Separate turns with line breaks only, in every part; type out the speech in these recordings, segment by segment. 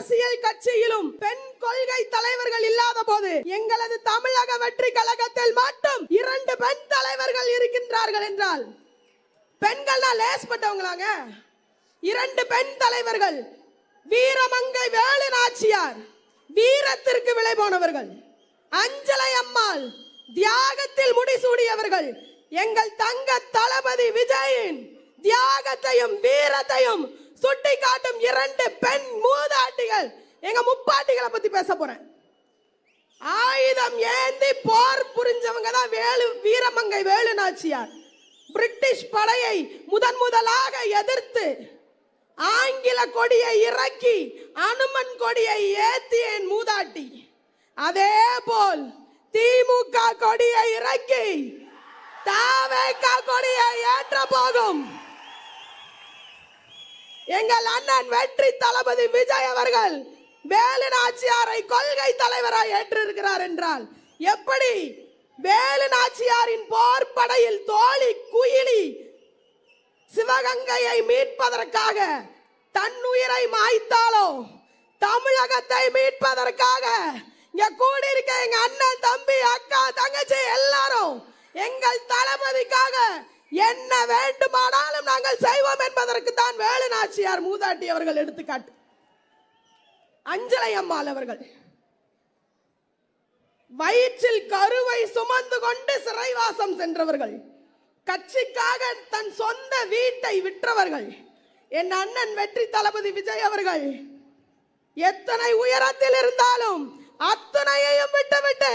அரசியல் கட்சியிலும் பெண் கொள்கை தலைவர்கள் இல்லாத போது எங்களது தமிழக வெற்றி கழகத்தில் மட்டும் இரண்டு பெண் தலைவர்கள் இருக்கின்றார்கள் என்றால் பெண்கள்னா லேஸ்பட்டவங்களாங்க இரண்டு பெண் தலைவர்கள் வீரமங்கை வேலு நாச்சியார் வீரத்திற்கு விலை போனவர்கள் அஞ்சலை அம்மாள் தியாகத்தில் முடிசூடியவர்கள் எங்கள் தங்க தளபதி விஜயின் தியாகத்தையும் வீரத்தையும் சுட்டி இரண்டு பெண் மூதாட்டிகள். எங்க முப்பாட்டிகளை பத்தி பேச போறேன். ஆயுதம் ஏந்தி போர் புரிஞ்சவங்க தான் வேலு வீரமங்கை வேலு நாச்சியார். பிரிட்டிஷ் படையை முதன் முதலாக எதிர்த்து ஆங்கில கொடியை இறக்கி அனுமன் கொடியை ஏத்தியேன் மூதாட்டி. அதே போல் திமுக கொடியை இறக்கி தாவேக்கா கொடியை ஏற்ற போகும். எங்கள் அண்ணன் வெற்றி தளபதி விஜய் அவர்கள் வேலு நாச்சியாரை கொள்கை தலைவராய் ஏற்றிருக்கிறார் என்றால் எப்படி? வேலு நாச்சியாரின் போர் படையில் தோழி குயிலி சிவகங்கையை மீட்பதற்காக தன்னுயிரை மாய்த்தாலோ தமிழகத்தை மீட்பதற்காக இங்க கூடியிருக்க எங்க அண்ணன் தம்பி அக்கா தங்கச்சி எல்லாரும் எங்கள் தளபதிக்காக என்ன வேண்டுமானாலும் நாங்கள் செய்வோம் என்பதற்கு தான் நாச்சியார் மூதாட்டி அவர்கள் எடுத்துக்காட்டு. அஞ்சலை அம்மாள் அவர்கள். வயிற்றில் கருவை சுமந்து கொண்டு சிறைவாசம் சென்றவர்கள். கட்சிக்காக தன் சொந்த வீட்டை விற்றவர்கள். என் அண்ணன் வெற்றி தளபதி விஜய் அவர்கள். எத்தனை உயரத்தில் இருந்தாலும் அத்தனையையும் விட்டுவிட்டு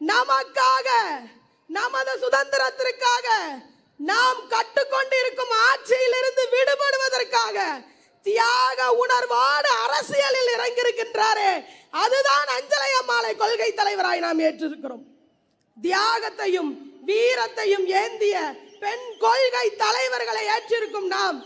நமக்காக நமது சுதந்திரத்திற்காக நாம் கட்டுக்கொண்டிருக்கும் ஆட்சியிலிருந்து விடுபடுவதற்காக தியாக உணர்வோடு அரசியலில் இறங்கியிருக்கின்றாரே. அதுதான் அஞ்சலை அம்மாளை கொள்கை தலைவராய் நாம் ஏற்றிருக்கிறோம். தியாகத்தையும் வீரத்தையும் ஏந்திய பெண் கொள்கை தலைவர்களை ஏற்றிருக்கும் நாம்